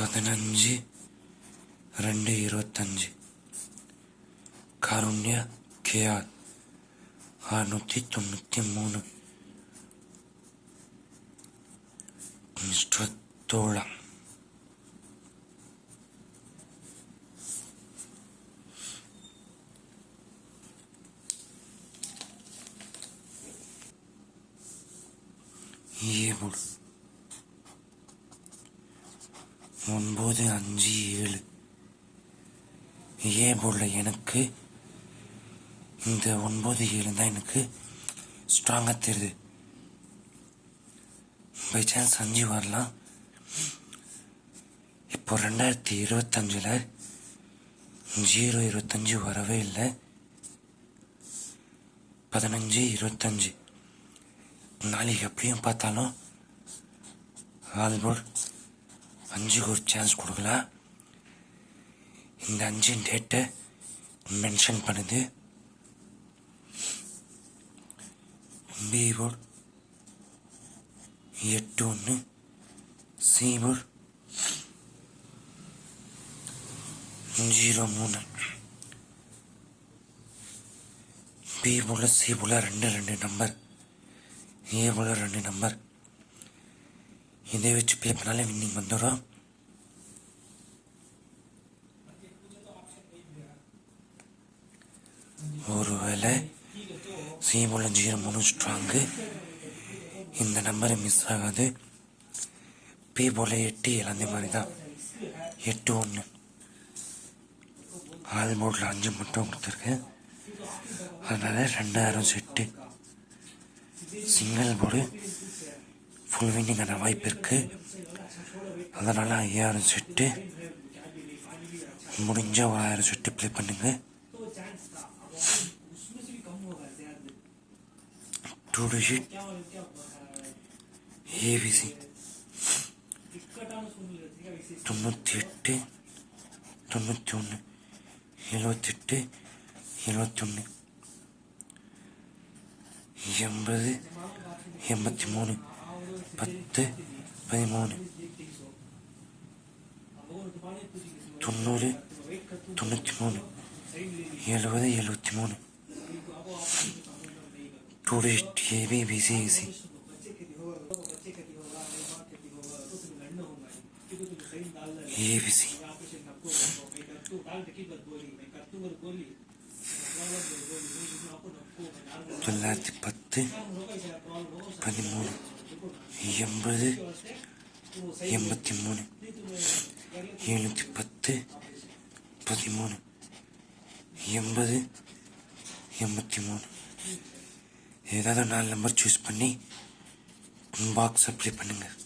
பதினஞ்சு ரெண்டு இருபத்தஞ்சு காருண்யா கேஆர் அறுநூற்றி தொண்ணூற்றி மூணு மிஸ்டர் தோழா ஏழு ஒன்பது அஞ்சு ஏழு. ஏ போர்டில் எனக்கு? இந்த ஒன்பது ஏழு தான் எனக்கு ஸ்ட்ராங்காக தெரியுது. பை சான்ஸ் அஞ்சு வரலாம். இப்போ ரெண்டாயிரத்தி இருபத்தஞ்சில் ஜீரோ இருபத்தஞ்சு வரவே இல்லை. பதினஞ்சு இருபத்தஞ்சு. நாளைக்கு எப்படியும் பார்த்தாலும் ஆல்போர்ட் அஞ்சுக்கு ஒரு சான்ஸ் கொடுக்கலாம் இந்த அஞ்சு டேட்டை மென்ஷன் பண்ணுது. பி போர்ட் எட்டு ஒன்று சி போர்ட் ஜீரோ மூணு பி போர்டில் சி போர்டில் ரெண்டு ரெண்டு நம்பர் ஏ போர்டில் ரெண்டு நம்பர் இதை வச்சு ப்ளே பண்ணாலே வின்னிங் வந்துடும். ஒருவேளை சி ஜீரோ மூணு ஸ்ட்ராங்கு இந்த நம்பரை மிஸ் ஆகாது. பி போல எட்டு இழந்த மாதிரி தான் எட்டு ஒன்று ஆல் போர்டில் அஞ்சு மட்டும் கொடுத்துருக்கேன் அதனால் ரெண்டாயிரம் செட்டு சிங்கிள் போர்டு ஃபுல் வின்னிங்கான வாய்ப்பு இருக்குது அதனால் ஐயாயிரம் செட்டு முடிஞ்ச ஒரு ஆயிரம் செட்டு ப்ளே பண்ணுங்க. Two digit A B C தொண்ணூற்றி எட்டு தொண்ணூற்றி ஒன்று எழுபத்தெட்டு எழுபத்தி ஒன்று. எண்பது எண்பத்தி மூணு. பத்து பதிமூணு தொண்ணூறு தொண்ணூற்றி மூணு எழுபது எழுபத்தி மூணு டூரிஸ்ட் ஏபி பிசிஎஸ்சி ஏபிசி தொள்ளாயிரத்தி பத்து பதிமூணு எண்பது எண்பத்தி மூணு எழுநூற்றி பத்து பதிமூணு எண்பது எண்பத்தி மூணு ஏதாவது நாலு நம்பர் சூஸ் பண்ணி பாக்ஸ் அப்ளை பண்ணுங்கள்